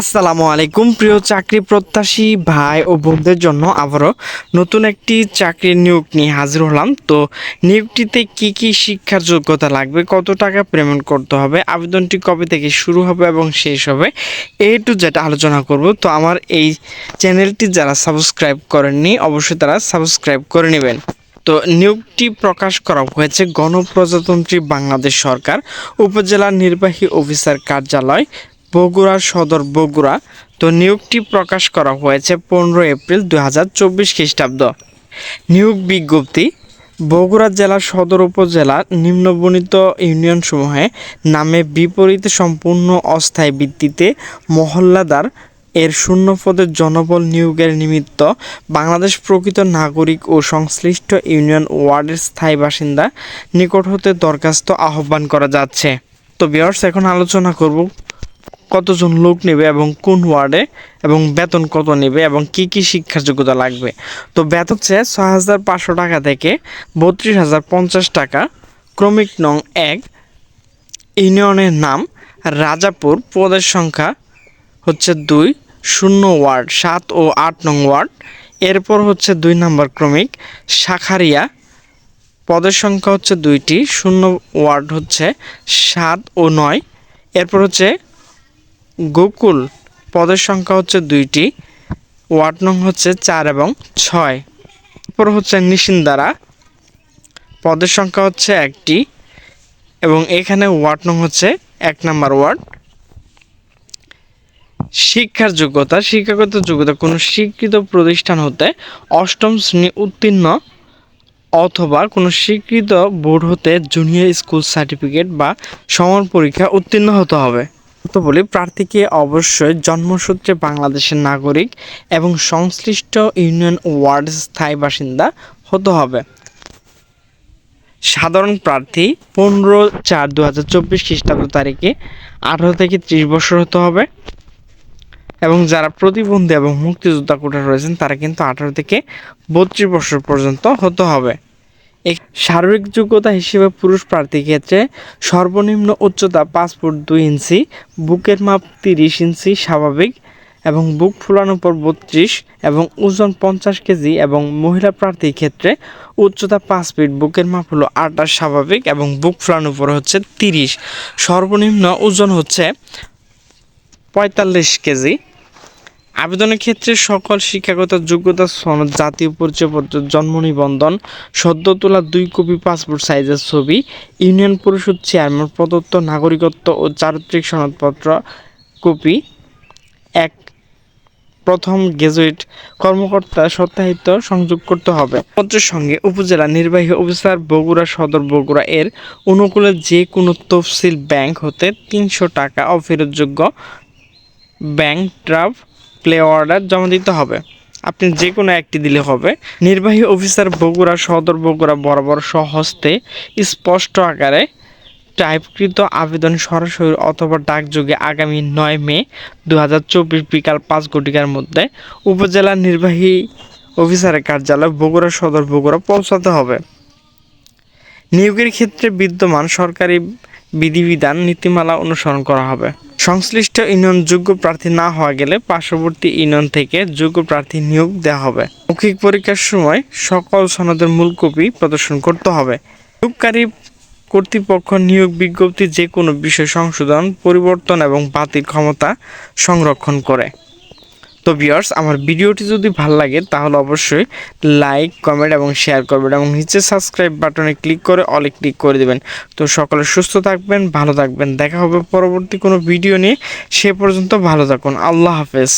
আসসালামু আলাইকুম, প্রিয় চাকরি প্রত্যাশী ভাই ও বোনদের জন্য আবারও নতুন একটি চাকরির নিয়োগ নিয়ে হাজির হলাম। তো নিয়োগটিতে কি কি শিক্ষার যোগ্যতা লাগবে, কত টাকা পেমেন্ট করতে হবে, আবেদনটি কবে থেকে শুরু হবে এবং শেষ হবে, এ টু যেটা আলোচনা করব। তো আমার এই চ্যানেলটি যারা সাবস্ক্রাইব করেননি, অবশ্যই তারা সাবস্ক্রাইব করে নেবেন। তো নিয়োগটি প্রকাশ করা হয়েছে গণপ্রজাতন্ত্রী বাংলাদেশ সরকার উপজেলা নির্বাহী অফিসার কার্যালয় বগুড়া সদর বগুড়া, তো নিয়োগটি প্রকাশ করা হয়েছে পনেরো এপ্রিল দু হাজার চব্বিশ খ্রিস্টাব্দ। নিয়োগ বিজ্ঞপ্তি, বগুড়া জেলা সদর উপজেলা নিম্নবর্ণিত ইউনিয়নসমূহে নামে বিপরীত সম্পূর্ণ অস্থায়ী ভিত্তিতে মহল্লাদার এর শূন্য পদের জনবল নিয়োগের নিমিত্ত বাংলাদেশ প্রকৃত নাগরিক ও সংশ্লিষ্ট ইউনিয়ন ওয়ার্ডের স্থায়ী বাসিন্দা নিকট হতে দরখাস্ত আহ্বান করা যাচ্ছে। তো বিয়ার্স এখন আলোচনা করব কতজন লোক নেবে এবং কোন ওয়ার্ডে এবং বেতন কত নেবে এবং কি কি শিক্ষার যোগ্যতা লাগবে? তো বেতন হচ্ছে ছয় হাজার পাঁচশো টাকা থেকে বত্রিশ হাজার পঞ্চাশ টাকা। ক্রমিক নং এক, ইউনিয়নের নাম রাজাপুর। পদের সংখ্যা হচ্ছে দুই, শূন্য ওয়ার্ড, সাত ও আট নং ওয়ার্ড। এরপর হচ্ছে দুই নম্বর ক্রমিক, শাখারিয়া। পদের সংখ্যা হচ্ছে দুইটি, শূন্য ওয়ার্ড হচ্ছে সাত ও নয়। এরপর হচ্ছে গোকুল পদের সংখ্যা হচ্ছে দুইটি, ওয়ার্ড নং হচ্ছে চার এবং ছয়। এরপর হচ্ছে নিশিন্দারা, পদের সংখ্যা হচ্ছে একটি এবং এখানে ওয়ার্ড নং হচ্ছে এক নম্বর ওয়ার্ড। শিক্ষার যোগ্যতা, শিক্ষাগত যোগ্যতা, কোনো স্বীকৃত প্রতিষ্ঠান হতে অষ্টম শ্রেণি উত্তীর্ণ অথবা কোনো স্বীকৃত বোর্ড হতে জুনিয়র স্কুল সার্টিফিকেট বা সমান পরীক্ষা উত্তীর্ণ হতে হবে। তো বলি, প্রার্থীকে অবশ্যই জন্মসূত্রে বাংলাদেশের নাগরিক এবং সংশ্লিষ্ট ইউনিয়ন ওয়ার্ড স্থায়ী বাসিন্দা হতে হবে। সাধারণ প্রার্থী পনেরো চার দু হাজার চব্বিশ খ্রিস্টাব্দ তারিখে আঠারো থেকে ত্রিশ বছর হতে হবে এবং যারা প্রতিবন্ধী এবং মুক্তিযোদ্ধা কোটা রয়েছেন তারা কিন্তু আঠারো থেকে বত্রিশ বছর পর্যন্ত হতে হবে। শারীরিক যোগ্যতা হিসেবে পুরুষ প্রার্থীর ক্ষেত্রে সর্বনিম্ন উচ্চতা পাঁচ ফুট দুই ইঞ্চি, বুকের মাপ তিরিশ ইঞ্চি স্বাভাবিক এবং বুক ফুলানোর পর বত্রিশ এবং ওজন পঞ্চাশ কেজি এবং মহিলা প্রার্থীর ক্ষেত্রে উচ্চতা পাঁচ ফিট, বুকের মাপ হলো আটাশ স্বাভাবিক এবং বুক ফুলানোর পর হচ্ছে তিরিশ। সর্বনিম্ন ওজন হচ্ছে পঁয়তাল্লিশ কেজি। আবেদনের ক্ষেত্রে সকল শিক্ষাগত যোগ্যতা, সনদ, জাতীয় পরিচয়পত্র, জন্ম নিবন্ধন, সদ্য তোলা দুই কপি পাসপোর্ট সাইজের ছবি, ইউনিয়ন পরিষদ চেয়ারম্যান, প্রদত্ত নাগরিকত্ব ও চারিত্রিক সনদপত্র কপি, এক প্রথম গেজেট কর্মকর্তা সত্যায়িত সংযোগ করতে হবে। পত্রের সঙ্গে উপজেলা নির্বাহী অফিসার বগুড়া সদর বগুড়া এর অনুকূলে যে কোনো তফসিল ব্যাংক হতে তিনশো টাকা অফেরতযোগ্য ব্যাংক ড্রাফট প্লে অর্ডার জমা দিতে হবে। আপনি যে কোনো একটি দিলে হবে। নির্বাহী অফিসার বগুড়া সদর বগুড়া বরাবর স্বহস্তে স্পষ্ট আকারে টাইপকৃত আবেদন সরাসরি অথবা ডাকযোগে আগামী নয় মে দু হাজার চব্বিশ বিকাল পাঁচ ঘটিকার মধ্যে উপজেলা নির্বাহী অফিসারের কার্যালয় বগুড়া সদর বগুড়া পৌঁছাতে হবে। নিয়োগের ক্ষেত্রে বিদ্যমান সরকারি বিধিবিধান নীতিমালা অনুসরণ করা হবে। সংশ্লিষ্ট ইউনিয়ন যোগ্য প্রার্থী না হওয়া গেলে পার্শ্ববর্তী ইউনিয়ন থেকে যোগ্য প্রার্থী নিয়োগ দেওয়া হবে। মৌখিক পরীক্ষার সময় সকল সনদের মূল কপি প্রদর্শন করতে হবে। নিয়োগকারী কর্তৃপক্ষ নিয়োগ বিজ্ঞপ্তি যে কোনো বিষয় সংশোধন, পরিবর্তন এবং বাতিল ক্ষমতা সংরক্ষণ করে। তো ভিউয়ার্স আমার ভিডিওটি যদি ভালো লাগে, তাহলে অবশ্যই লাইক কমেন্ট এবং শেয়ার করবেন এবং নিচে সাবস্ক্রাইব বাটনে ক্লিক করে অলে ক্লিক করে দেবেন। তো সকলে সুস্থ থাকবেন, ভালো থাকবেন। দেখা হবে পরবর্তী কোনো ভিডিও নিয়ে। সে পর্যন্ত ভালো থাকুন। আল্লাহ হাফেজ।